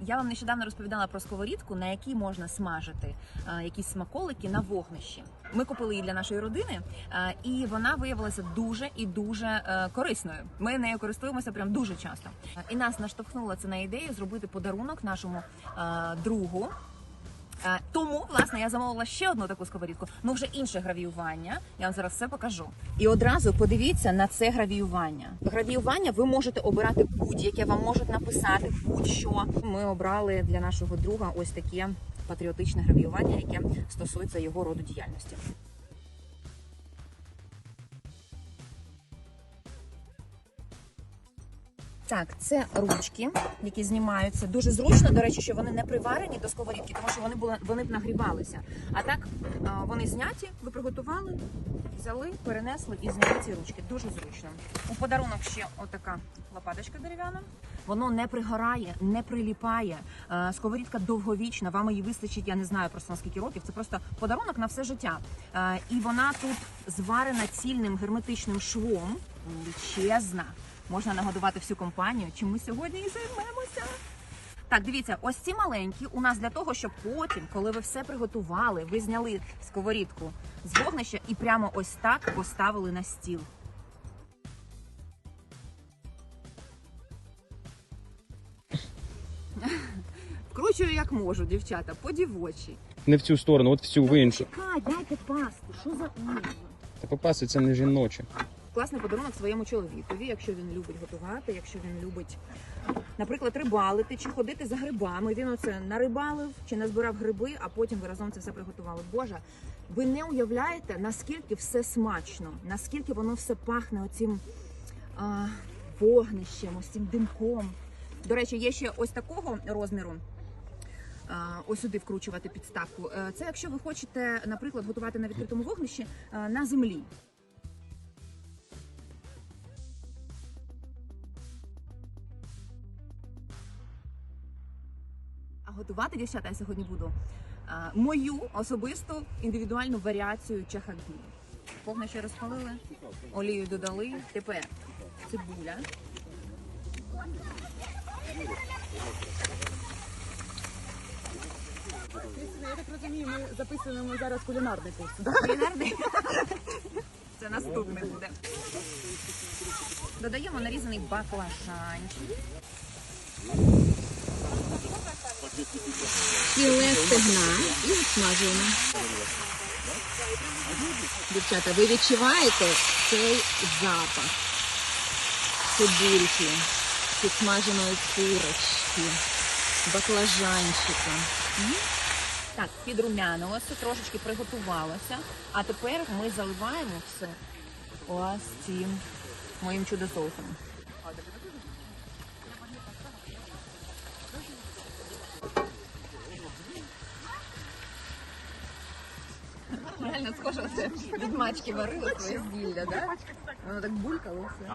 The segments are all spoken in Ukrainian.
Я вам нещодавно розповідала про сковорідку, на якій можна смажити е, якісь смаколики на вогнищі. Ми купили її для нашої родини, е, і вона виявилася дуже і дуже е, корисною. Ми нею користуємося прям дуже часто. І нас наштовхнуло це на ідею зробити подарунок нашому другу. Е, Тому, власне, я замовила ще одну таку сковорідку, ну вже інше гравіювання. Я вам зараз все покажу. І одразу подивіться на це гравіювання. Гравіювання ви можете обирати будь-яке, вам можуть написати будь-що. Ми обрали для нашого друга ось таке патріотичне гравіювання, яке стосується його роду діяльності. Так, це ручки, які знімаються. Дуже зручно, до речі, що вони не приварені до сковорідки, тому що вони були вони б нагрівалися. А так вони зняті, ви приготували, взяли, перенесли і зняли ці ручки. Дуже зручно. У подарунок ще отака лопаточка дерев'яна. Воно не пригорає, не приліпає. Е, Сковорідка довговічна. Вам її вистачить, я не знаю просто на скільки років. Це просто подарунок на все життя. Е, І вона тут зварена цільним герметичним швом. Величезна. Можна нагодувати всю компанію. Чим ми сьогодні і займемося? Так, дивіться, ось ці маленькі у нас для того, щоб потім, коли ви все приготували, ви зняли сковорідку з вогнища і прямо ось так поставили на стіл. Вкручую як можу, дівчата, по дівочі. Не в цю сторону, от в цю в іншу. Чекай, дайте пасту. Що за? Та попасти це не жіноче. Класний подарунок своєму чоловікові, якщо він любить готувати, якщо він любить, наприклад, рибалити чи ходити за грибами. Він оце нарибалив чи назбирав гриби, а потім ви разом це все приготували. Боже, ви не уявляєте, наскільки все смачно, наскільки воно все пахне оцім а, вогнищем, ось цим димком. До речі, є ще ось такого розміру. Ось сюди вкручувати підставку. Е, Це якщо ви хочете, наприклад, готувати на відкритому вогнищі е, на землі. Готувати, дівчата, я сьогодні буду а, мою особисту індивідуальну варіацію чахагі. Повністю розпалили, олію додали. Тепер цибуля. Я так розумію, ми записуємо зараз кулінарний курс. Кулінарний. Це наступне буде. Додаємо нарізаний баклажанчик. Філе стегна і смажуємо. Дівчата, ви відчуваєте цей запах цибульки, підсмаженої курочки, баклажанчика. Так, підрумянилося, трошечки приготувалося. А тепер ми заливаємо все ось цим моїм чудо-соусом. Реально схоже, це від мачки варили своє зілля, да? Воно так булькало все.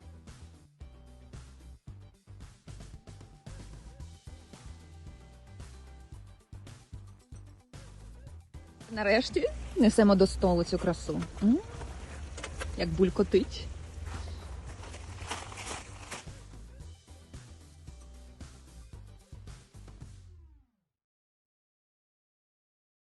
Нарешті несемо до столу цю красу. М? Як булькотить.